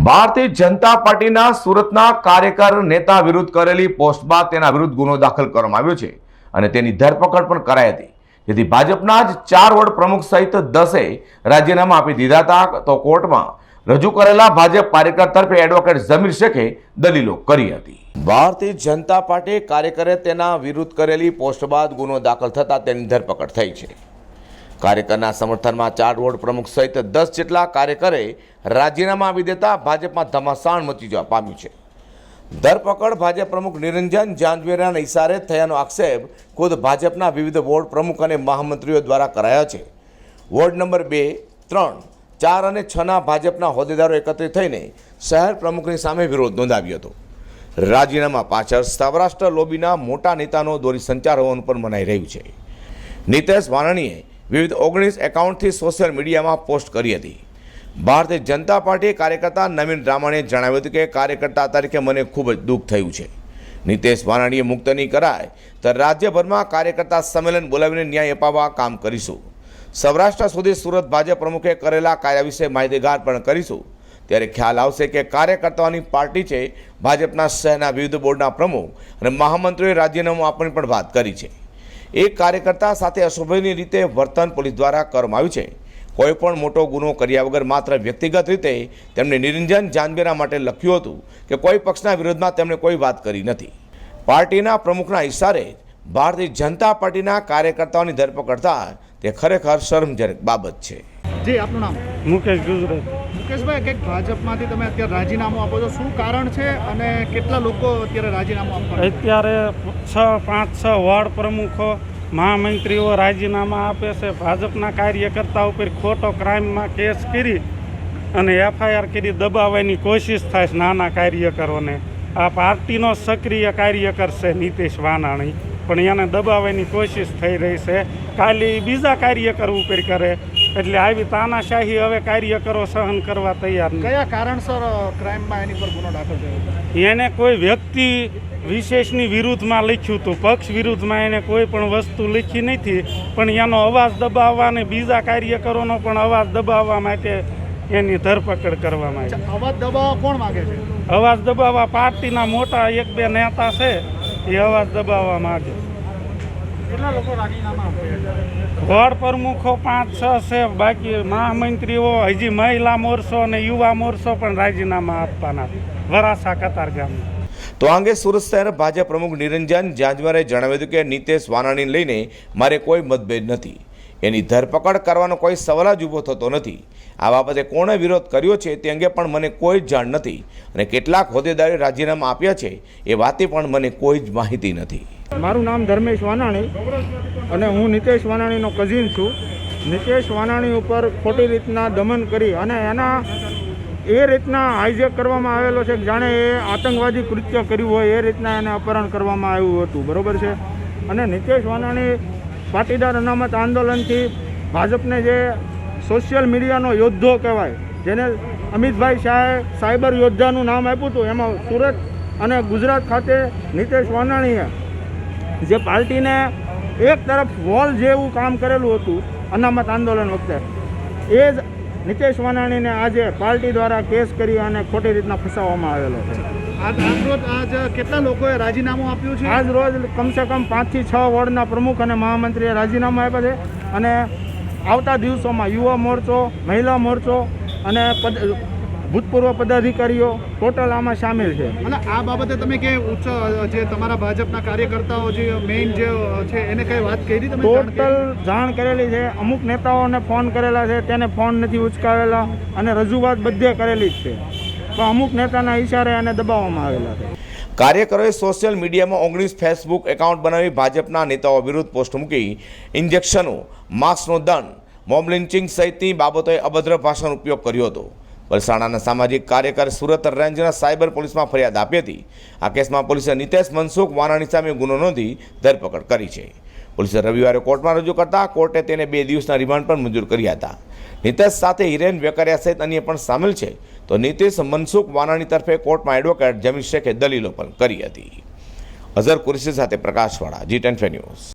ભારતીય જનતા પાર્ટીના સુરતના કાર્યકર નેતા વિરુદ્ધ કરેલી પોસ્ટ તેના વિરુદ્ધ ગુનો દાખલ કરવામાં આવ્યો છે અને તેની ધરપકડ પણ કરાઈ હતી. જેથી ભાજપના જ ચાર વડ પ્રમુખ સહિત દસે રાજીનામા આપી દીધા હતા. તો કોર્ટમાં રજૂ કરેલા ભાજપ કાર્યકર તરફે એડવોકેટ જમીર શેખે દલીલો કરી હતી. ભારતીય જનતા પાર્ટી કાર્યકરે તેના વિરુદ્ધ કરેલી પોસ્ટ બાદ ગુનો દાખલ થતા તેની ધરપકડ થઈ છે. કાર્યકરના સમર્થનમાં ચાર વોર્ડ પ્રમુખ સહિત દસ જેટલા કાર્યકરે રાજીનામા આપી દેતા ભાજપમાં ધમાસાણ મચી જવા પામ્યું છે. ધરપકડ ભાજપ પ્રમુખ નિરંજન જાંજવેરાના ઇશારે થયાનો આક્ષેપ ખુદ ભાજપના વિવિધ વોર્ડ પ્રમુખ અને મહામંત્રીઓ દ્વારા કરાયો છે. વોર્ડ નંબર બે, ત્રણ, ચાર અને છના ભાજપના હોદ્દેદારો એકત્રિત થઈને શહેર પ્રમુખની સામે વિરોધ નોંધાવ્યો હતો. રાજીનામા પાછળ સૌરાષ્ટ્ર લોબીના મોટા નેતાનો દોરી સંચાર હોવાનું પણ મનાઈ રહ્યું છે. નીતેશ વાનાણીએ વિવિધ ઓગણીસ એકાઉન્ટથી સોશિયલ મીડિયામાં પોસ્ટ કરી હતી. ભારતીય જનતા પાર્ટી કાર્યકર્તા નવીન રામાણીએ જણાવ્યું હતું કે કાર્યકર્તા તરીકે મને ખૂબ જ દુઃખ થયું છે. નીતેશ વાનાણીએ મુક્ત નહીં કરાય તો રાજ્યભરમાં કાર્યકર્તા સંમેલન બોલાવીને ન્યાય અપાવવા કામ કરીશું. સૌરાષ્ટ્ર સુધી સુરત ભાજપ પ્રમુખે કરેલા કાર્ય વિશે માહિતીગાર પણ કરીશું. ત્યારે ખ્યાલ આવશે કે કાર્યકર્તાઓની પાર્ટી છે ભાજપના શહેરના વિવિધ બોર્ડના પ્રમુખ અને મહામંત્રીઓએ રાજીનામું આપવાની પણ વાત કરી છે. એક કાર્યકર્તા સાથે અશોભનીય રીતે વર્તન પોલીસ દ્વારા કરવામાં આવ્યું છે. કોઈ પણ મોટો ગુનો કર્યા વગર માત્ર વ્યક્તિગત રીતે તેમણે નિરંજન જાનબેરા માટે લખ્યું હતું કે કોઈ પક્ષના વિરોધમાં તેમણે કોઈ વાત કરી નથી. પાર્ટીના પ્રમુખના ઇશારે ભારતીય જનતા પાર્ટીના કાર્યકર્તાઓની ધરપકડ થાય તે ખરેખર શરમજનક બાબત છે. જી આપનું નામ? મુકેશ ગુજરાત. મુકેશભાઈ, કંઈક ભાજપમાંથી તમે અત્યારે રાજીનામું આપો છો. શું કારણ છે અને કેટલા લોકો અત્યારે રાજીનામું આપવા અત્યારે છ, પાંચ, છ વોર્ડ પ્રમુખો, મહામંત્રીઓ રાજીનામા આપે છે. ભાજપના કાર્યકર્તા ઉપર ખોટો ક્રાઇમમાં કેસ કરી અને એફઆઈઆર કરી દબાવવાની કોશિશ થાય છે નાના કાર્યકરોને. આ પાર્ટીનો સક્રિય કાર્યકર છે નીતિશ વાનાણી. પણ એને દબાવવાની કોશિશ થઈ રહી છે. કાલે બીજા કાર્યકર ઉપર કરે. એટલે આવી તાનાશાહી હવે કાર્યકરો સહન કરવા તૈયાર કયા કારણસર ક્રાઇમમાં એની પર ગુનો દાખલ થયો એને કોઈ વ્યક્તિ વિશેષની વિરુદ્ધમાં લખ્યું હતું. પક્ષ વિરુદ્ધમાં એને કોઈ પણ વસ્તુ લખી નથી પણ એનો અવાજ દબાવવા અને બીજા કાર્યકરોનો પણ અવાજ દબાવવા માટે એની ધરપકડ કરવામાં આવી. અવાજ દબાવવા કોણ માગે છે? અવાજ દબાવવા પાર્ટીના મોટા એક બે નેતા છે એ અવાજ દબાવવા માગે. કેટલા લોકો વોર્ડ પ્રમુખો પાંચ છ છે. બાકી મહામંત્રીઓ હજી મહિલા મોરચો અને યુવા મોરચો પણ રાજીનામા આપવાના વરાસા કતાર ગામમાં. તો આ અંગે સુરત શહેર ભાજપ પ્રમુખ નિરંજન જાજવારે જણાવ્યું હતું કે નીતેશ વાનાણીને લઈને મારે કોઈ મતભેદ નથી. એની ધરપકડ કરવાનો કોઈ સવાલ જ ઊભો થતો નથી. આ બાબતે કોણે વિરોધ કર્યો છે તે અંગે પણ મને કોઈ જ જાણ નથી. અને કેટલાક હોદ્દેદારે રાજીનામા આપ્યા છે એ વાતે પણ મને કોઈ જ માહિતી નથી. મારું નામ ધર્મેશ વાનાણી અને હું નિતેશ વાનાણીનો કઝિન છું. નિતેશ વાનાણી ઉપર ખોટી રીતના દમન કરી અને એના એ રીતના હાઈજેક કરવામાં આવેલો છે કે જાણે એ આતંકવાદી કૃત્ય કર્યું હોય, એ રીતના એને અપહરણ કરવામાં આવ્યું હતું. બરાબર છે? અને નિતેશ વાનાણી પાટીદાર અનામત આંદોલનથી ભાજપને જે સોશિયલ મીડિયાનો યોદ્ધો કહેવાય, જેને અમિતભાઈ શાહે સાયબર યોદ્ધાનું નામ આપ્યું હતું, એમાં સુરત અને ગુજરાત ખાતે નિતેશ વાનાણીએ જે પાર્ટીને એક તરફ વોલ જેવું કામ કરેલું હતું અનામત આંદોલન વખતે. એ જ નિતેશ વાનાણીને આજે પાર્ટી દ્વારા કેસ કરી અને ખોટી રીતના ફસાવવામાં આવેલો છે. આજ આજરોજ આજ કેટલા લોકોએ રાજીનામું આપ્યું છે? આજ રોજ કમસે કમ પાંચથી છ વોર્ડના પ્રમુખ અને મહામંત્રીએ રાજીનામા આપ્યા છે. અને આવતા દિવસોમાં યુવા મોરચો મહિલા મોરચો અને પદ ભૂતપૂર્વ પદાધિકારીઓ ટોટલ આમાં સામેલ છે. અને આ બાબતે તમે કે ઉચ્ચ જે તમારા ભાજપના કાર્યકર્તાઓ જે મેઇન જે છે એને કઈ વાત કરી તમે ટોટલ જાણ કરેલી છે. અમુક નેતાઓને ફોન કરેલા છે તેને ફોન નથી ઉચકાવેલા અને રજૂઆત બધે કરેલી જ છે. પણ અમુક નેતાના ઇશારે એને દબાવવામાં આવેલા છે. કાર્યકરોએ સોશિયલ મીડિયામાં ઓગણીસ ફેસબુક એકાઉન્ટ બનાવી ભાજપના નેતાઓ વિરુદ્ધ પોસ્ટ મૂકી ઇન્જેક્શનો માસ્કનો દંડ મોબ લિન્ચિંગ સહિતની બાબતોએ અભદ્ર ભાષાનો ઉપયોગ કર્યો હતો. વલસાડાના સામાજિક કાર્યકર સુરત રેન્જના સાયબર પોલીસમાં ફરિયાદ આપી હતી. આ કેસમાં પોલીસે નિતેશ મનસુખ વાનાણી સામે ગુનો નોંધી ધરપકડ કરી છે. પોલીસે રવિવારે કોર્ટમાં રજૂ કરતા કોર્ટે તેને બે દિવસના રિમાન્ડ પણ મંજૂર કર્યા હતા. નિતેશ સાથે હિરેન વેકરિયા સહિત અન્ય પણ સામેલ છે. તો નિતેશ મનસુખ વાનાણી તરફે કોર્ટમાં એડવોકેટ જમીર શેખે દલીલો પણ કરી હતી. અઝર કુરેશી સાથે પ્રકાશવાળા જી ટેન ન્યૂઝ.